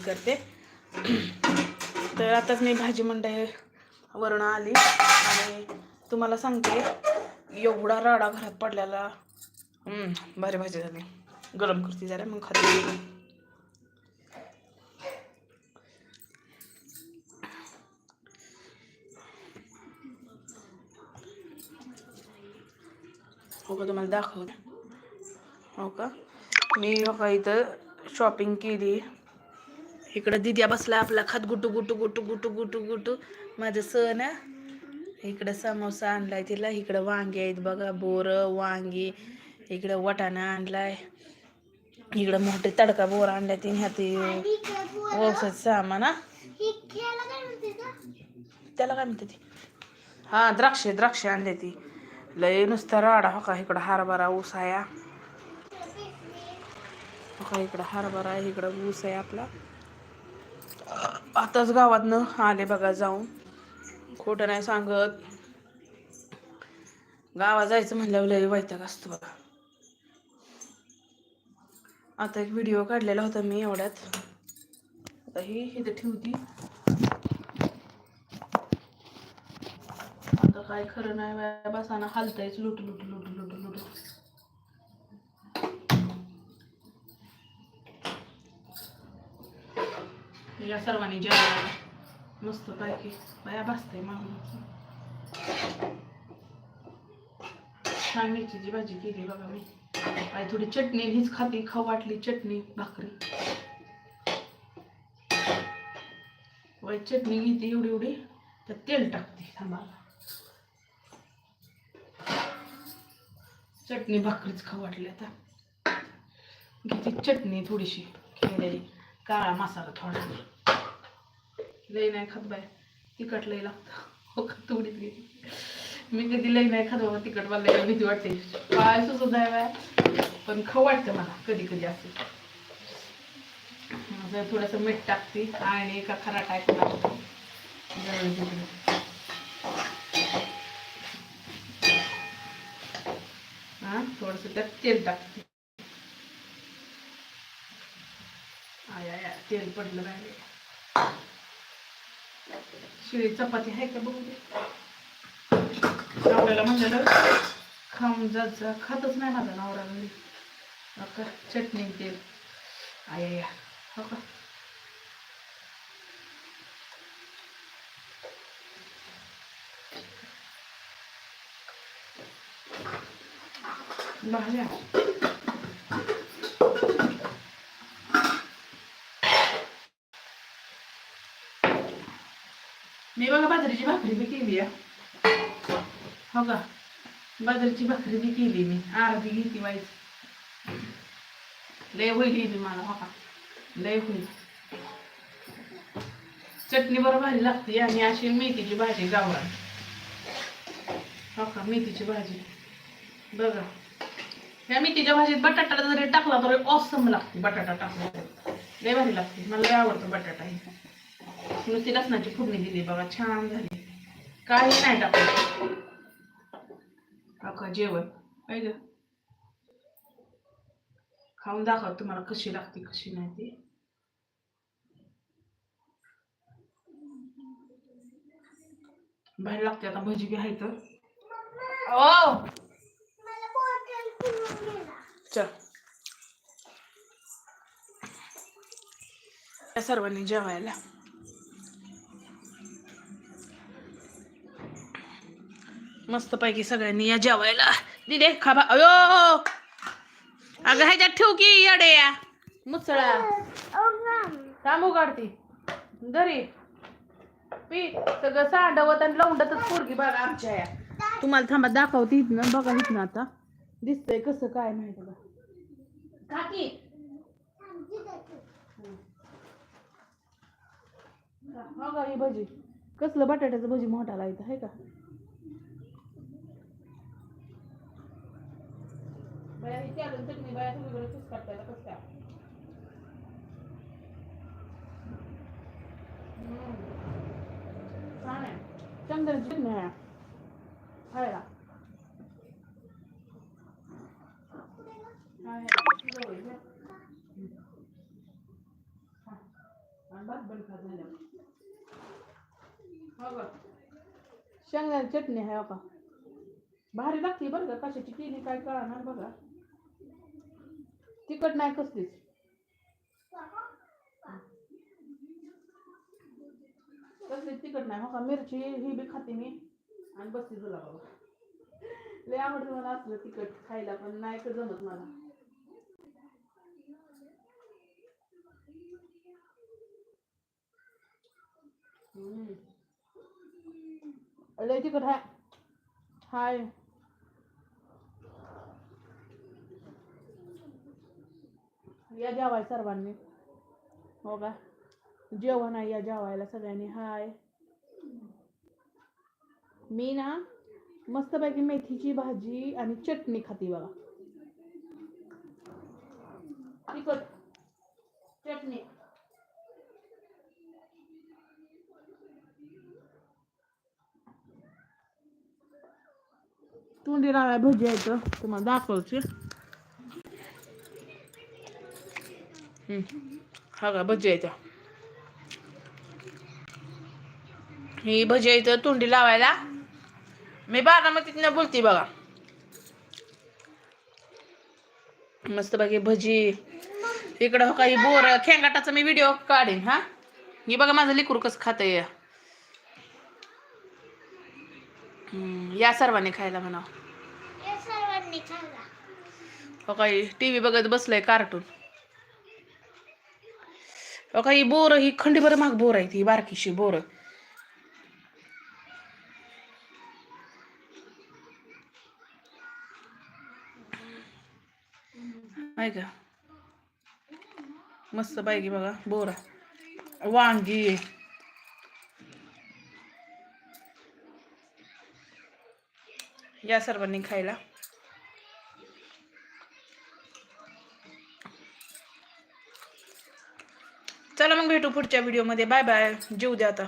करते. तर आताच मी भाजी मंडई वरण आली. आणि तुम्हाला सांगते एवढा राडा घरात पडलेला. भारी भाजी झाली. गरम करते जरा मग खाते. हो का तुम्हाला दाखवते. हो का? मी बघा इथं शॉपिंग केली. इकडं दिद्या बसला आपला खात गुटू गुटू गुटू गुटू गुटू गुटू. माझं सण आहे. इकडं समोसा आणलाय तिला इकडं वांगे आहेत बघा बोरं वांगी इकडं वाटाणा आणलाय. इकडं मोठे तडका बोर आणलाय तिने ह्यात व्यवसाय सामान त्याला काय म्हणते ती? हा द्राक्षे द्राक्षे आणले ती. लय नुसता राडा हो का इकडं हरभरा ऊस आहे. हो का इकडं हरभरा इकडं ऊस आहे आपला. आताच गावातनं आले बघा जाऊन. खोटं नाही सांगत. गावात जायचं म्हणल्यावर लय वैताग असतो बघा. आता एक व्हिडिओ काढलेला होता मी एवढ्यात. आता ही इथे ठेवती. आता काय खरं नाही बसाना हलतायच. लुट लुट लुट लुट लुट या सर्वांनी जेवायला मस्त पैकी बया बसते माणूस. छान मिरचीची भाजी केली बघा मी. आई थोडी चटणी हीच खाती खाऊ वाटली चटणी भाकरी. वय चटणी घेते एवढी एवढी तर तेल टाकते थांबा चटणी भाकरीच खाऊ वाटली आता. घेते चटणी थोडीशी खेळलेली काळा मसाला थोडा लई नाही खात बाय तिखट लई लागतं. हो का? थोडीच गेली. मी कधी लई नाही खात बाबा तिखट. मला भीती वाटते. पाहायचं सुद्धा आहे बाय पण खाऊ वाटतं मला कधी कधी असं. जर थोडंसं मीठ टाकते आणि एका खरा टाईप लागतो हा? थोडंसं त्यात तेल टाकते. आय आय आय, तेल पडलं राहिले शिळी चपाती आहे का बघू दे? नवऱ्याला म्हणलेलं खाऊन जात जा. खातच नाही माझा नवरा घरी. हो का? चटणी तेल. आय या. हो का? भाज्या. मी बघा बाजरीची भाकरी बी केली आहे. हो का? बाजरीची भाकरी बी केली मी. अर्धी घेतली वाईच लय होईल ही मला हो का? लय होईल. चटणी बरं भारी लागते आणि अशी मेथीची भाजी गावरान. हो का? मेथीची भाजी. बघा. या मेथीच्या भाजीत बटाटा जरी टाकला तरी ऑसम लागते बटाटा टाकला लय भारी लागते. मला लय आवडतं बटाटा हे. नुसती लसणाची फोडणी दिली बघा छान झाली. काही नाही टाकलं अका जेवण. पाहिजे खाऊन दाखव तुम्हाला कशी लागते कशी नाही ती. बाहेर लागते आता भजी बी आहे तर. ओ! चल. या सर्वांनी जेवायला. मस्तपैकी सगळ्यांनी या जेवायला. दिले खाबा. अयो! अगं ह्याच्यात ठेव की येडे या. मुसळा. थांब उगाडती घरी पी सगळं सांडवत आणि लवंडतच पोरगी बघा आमच्या या. तुम्हाला थांबा दाखवते इथनं बघा इथनं आता. दिसतंय कसं काय माहिती बघा. काकी बघा ही भजी. कसलं बटाट्याचं भजी मोठा लायचं आहे का? बाया ही चटणी बाया सगळीकडे कुस करतायला कसं काय? छान आहे. चंदनाची हो चटणी आहे खायला आहे. हो. चटणी आहे का? भारी लागते बरं का कशाची केली काय कळणार बघा. तिखट नाही कसलीच. कसलीच तिखट नाही. हो का? मिरची ही बी खाते मी. आणि बसते तुला बाबा. लय आवडतं मला असलं तिखट खायला पण नाही तर जमत मला. लय तिखट हाय. हाय. या जेवाय सर्वांनी. हो का? जेवण आहे या जेवायला सगळ्यांनी. हाय. मी ना मस्तपैकी मेथीची भाजी आणि चटणी खाते बघा. तिखट चटणी. तोंडी राळा भजी यायचं तुम्हाला दाखवते. हा का भजी यायचं ही भजी यायचं तोंडी लावायला. मी बारामतीतनं बोलते बघा. मस्त बाकी भजी. इकडं हो काही बोर खेंगाटाचा मी व्हिडिओ काढेन हा. हे बघा माझं लिकूर कसं खात या या सर्वांनी खायला. म्हणा हो काही टी व्ही बघत बसलंय कार्टून हो काही बोर ही खंडीभर महाग बोर आहे ती बारकीशी बोर. आहे का मस्त पाहिजे बघा बोरा. वांगी. या सर्वांनी खायला. चला मग भेटू पुढच्या व्हिडिओमध्ये बाय बाय जीव द्या आता.